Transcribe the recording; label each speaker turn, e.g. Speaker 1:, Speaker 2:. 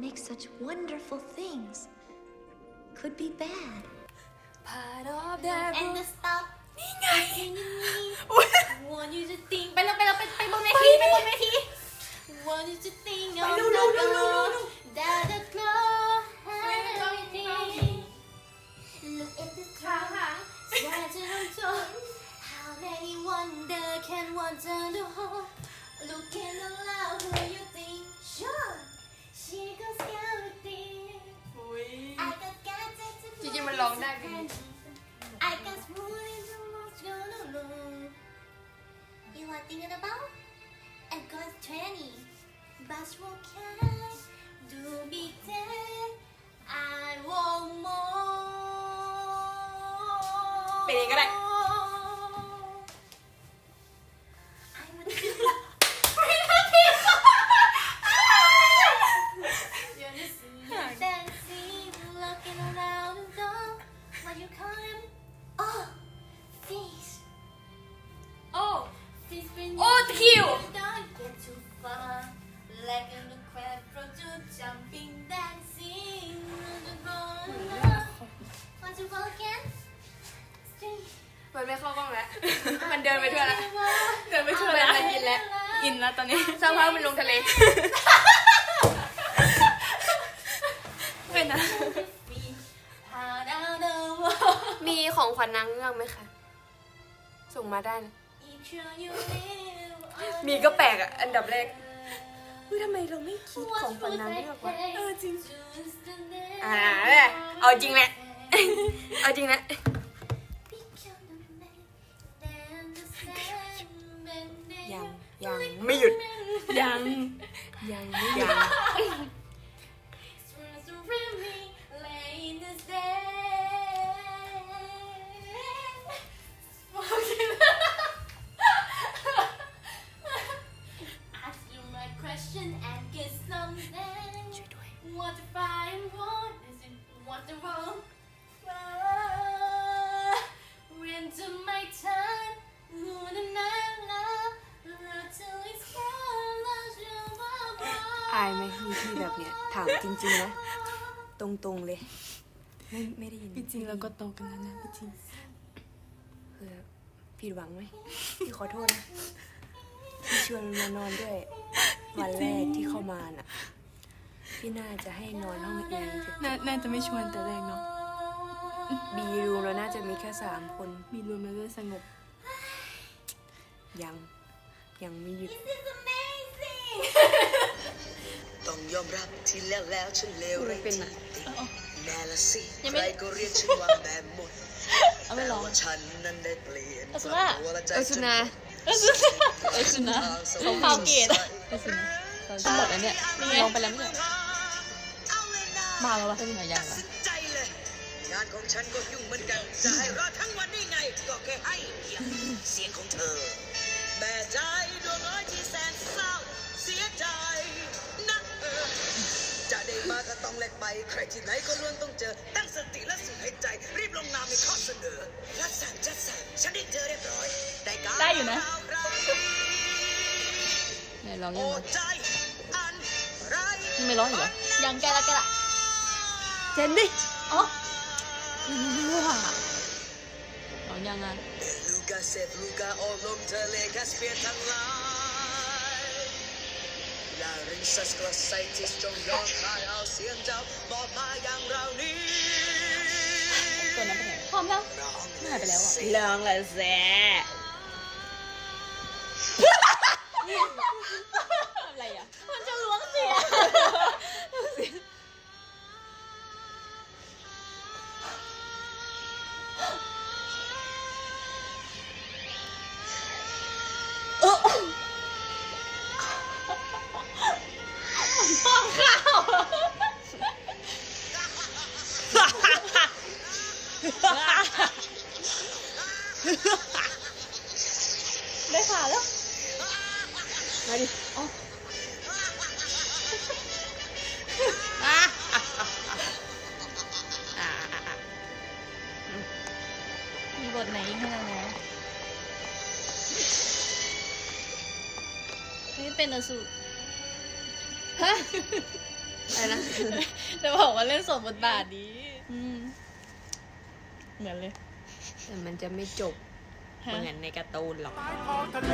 Speaker 1: make such wonderful things could be bad.
Speaker 2: Part of that
Speaker 3: and the stop
Speaker 2: นี่ไง
Speaker 3: want you to think ไปแล้วไปแล้วไปไปบนเวทีไปบนเวที want you to think
Speaker 2: ไปเร็วเร็วเ You
Speaker 3: are thinking about I got 20 But what can I do be dead I want more
Speaker 2: เป็นเองก็ได้
Speaker 3: when
Speaker 2: Oh,
Speaker 3: you
Speaker 2: the cue.
Speaker 3: don't get too far. Like a crab from to jumping, dancing. Want to walk again? String.
Speaker 2: มันไม่เข้ากล้องแล้ว มันเดินไปทั่วแล้ว เดินไปทั่ว
Speaker 3: แล้
Speaker 2: แล้ววมันอินแล้ว
Speaker 4: อินแล้วตอนนี้
Speaker 2: สักพักมันลงทะเล
Speaker 4: เป็นนะ
Speaker 3: Out of the world.
Speaker 2: มีของขวัญนางเงือกไหมคะ ส่งมาได้นะ
Speaker 3: Each one you live
Speaker 2: มีก็แปลกอะ อันดับแรกเฮ้ยทำไมเราไม่คิดของขวัญนางเงือกวะ
Speaker 4: เออจริง
Speaker 2: อ่าเนี่ยเอาจริงแหละเอาจริงนะยัง ยังไม่หยุด
Speaker 4: ยัง
Speaker 2: ยังไม่หยุด
Speaker 3: what the wrong? Into my time, who the night love, love till it's gone, lost your love.
Speaker 2: อายไหมมีที่แบบเนี้ย ถามจริงๆนะ ตรงๆเลย ไม่ไม่ได้ยิน
Speaker 4: พี่จริงเราก็โตกันแล้วนะพี่จริง
Speaker 2: คือผิดหวังไหมพี่ขอโทษนะที่ชวนมานอนด้วย วันแรกที่เข้ามาน่ะ พี่น่าจะให้นอนห้องเอง
Speaker 4: น่าน่าจะไม่ชวนแต่แรกเนาะ
Speaker 2: บีรูแล้วน่าจะมีแค่สามคน
Speaker 4: มีรวมแล้วด้วยสงบ
Speaker 2: ยัง ยังไม่หยุด
Speaker 3: This is amazing.
Speaker 5: ต้องยอมรับที่แล้วแล้วฉันเลว
Speaker 2: พูดไม่
Speaker 5: ไร
Speaker 2: เป็น
Speaker 5: ที่
Speaker 2: อะ
Speaker 5: ติแน่ละสิ
Speaker 3: ยัง
Speaker 5: ใค
Speaker 3: ไม่
Speaker 5: รก็เรียกฉันว่าแม่มด
Speaker 3: เอาไม่
Speaker 5: แต่
Speaker 3: ร้อง
Speaker 5: ว่าฉันนั้นได้เปลี่ยน
Speaker 3: เอาสุน่ะ
Speaker 5: ตัวและใจ
Speaker 2: เออสุนา
Speaker 3: เออสุนะเขาเผาเกตอะเออสุนะฉันหมดแล้วเนี่ยลองไปแล้วไม่ใช่
Speaker 5: เอาเวลา
Speaker 3: มาแล้ววะเป็นยังไงยังวะ
Speaker 5: สินใจเลยงานของฉันก็ยุ่งเหมือนกัน จะให้รอทั้งวันนี่ไง ก็แค่ให้เกียรติเสียงของเธอ แม่ใจดวงน้อยที่แสนเศร้า เสียใจนะเออจะได้มาก็ต้องแลกไป ใครที่ไหนก็ล้วนต้องเจอ ตั้งสติและสูดหายใจ รีบลงนามในข้อเสนอรัดสั่งจัดสั่งฉันได้เจอเรียบร้อย ได้การ
Speaker 3: ได้อยู่นะ
Speaker 5: ไร
Speaker 3: ไหนร้อง
Speaker 5: อ
Speaker 3: ยัง
Speaker 5: ไร
Speaker 3: ไม่ร้องอีกเหรอยังแกละแกละ
Speaker 2: เจนดิ
Speaker 3: อ๋อมั่วร้องยังอะ
Speaker 5: ลูกาเซฟลูกาโอลมทะเลแคสเปียนทั้งหลายลารินซัสกลาไซติสจงยอมคายเอาเสียงเจ้ามอบมาอย่างเรานี้
Speaker 3: ตัวนั้นไปไหนพร้อมแล้วไม่หายไปแล้วอะ
Speaker 2: ลองละแซ
Speaker 3: ได้ขาแล้ว
Speaker 2: มาดิ
Speaker 3: มีบทไหนอีกให้เราแล้วนี่เป็นอสูรฮะ
Speaker 2: ไอ
Speaker 6: อะไรนะ
Speaker 4: จะบอกว่าเล่นสมบทบาทดี
Speaker 7: อืม
Speaker 4: เหมือนเลย
Speaker 6: แต่มันจะไม่จบ
Speaker 4: ฮะ
Speaker 6: เหมือนในการ์ตูนหรอก
Speaker 8: ท้องทะเล